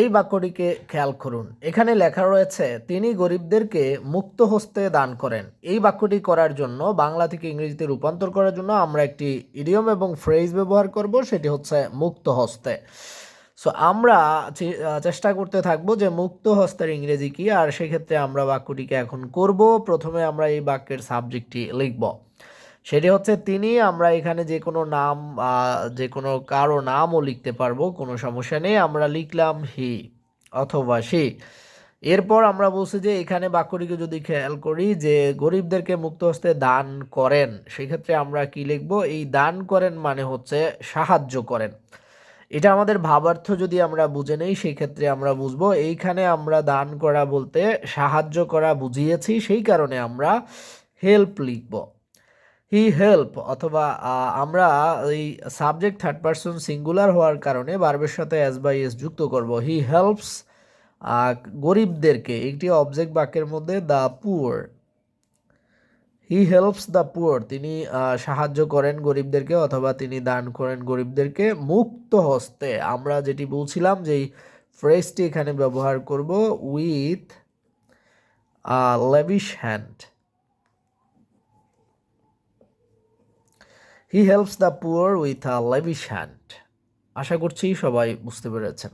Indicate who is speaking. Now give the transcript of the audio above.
Speaker 1: এই বাক্যটিকে খেয়াল করুন। এখানে লেখা রয়েছে, তিনি গরিবদেরকে মুক্ত হস্তে দান করেন। এই বাক্যটি করার জন্য, বাংলা থেকে ইংরেজিতে রূপান্তর করার জন্য আমরা একটি ইডিয়ম এবং ফ্রেজ ব্যবহার করব, সেটি হচ্ছে মুক্ত হস্তে। সো আমরা চেষ্টা করতে থাকব যে মুক্ত হস্তের ইংরেজি কি, আর সেক্ষেত্রে আমরা বাক্যটিকে এখন করব। প্রথমে আমরা এই বাক্যের সাবজেক্টটি লিখব। সেটি হচ্ছে তিনি আমরা এখানে যে কোনো নাম যে কোনো কারও নামও লিখতে পারব, কোনো সমস্যা নেই। আমরা লিখলাম হি অথবা সে। এরপর আমরা বলছি যে এখানে বাক্যটিকে যদি খেয়াল করি যে গরিবদেরকে মুক্ত হস্তে দান করেন, সেক্ষেত্রে আমরা কি লিখব? এই দান করেন মানে হচ্ছে সাহায্য করেন। এটা আমাদের ভাবার্থ যদি আমরা বুঝে নেই সেই ক্ষেত্রে আমরা বুঝব এইখানে আমরা দান করা বলতে সাহায্য করা বুঝিয়েছি, সেই কারণে আমরা হেল্প লিখব। হি হেল্প অথবা আমরা এই সাবজেক্ট থার্ড পারসন সিঙ্গুলার হওয়ার কারণে বার্বের সাথে এস বাই এস যুক্ত করব। হি হেল্পস গরিবদেরকে, একটি অবজেক্ট বাক্যের মধ্যে the poor he helps the poor তিনি সাহায্য করেন গরিবদেরকে অথবা তিনি দান করেন গরিবদেরকে মুক্ত হস্তে। আমরা যেটি বলছিলাম যে এই ফ্রেজটি এখানে ব্যবহার করব with lavish hand he helps the poor with a lavish hand আশা করছি সবাই বুঝতে পেরেছেন।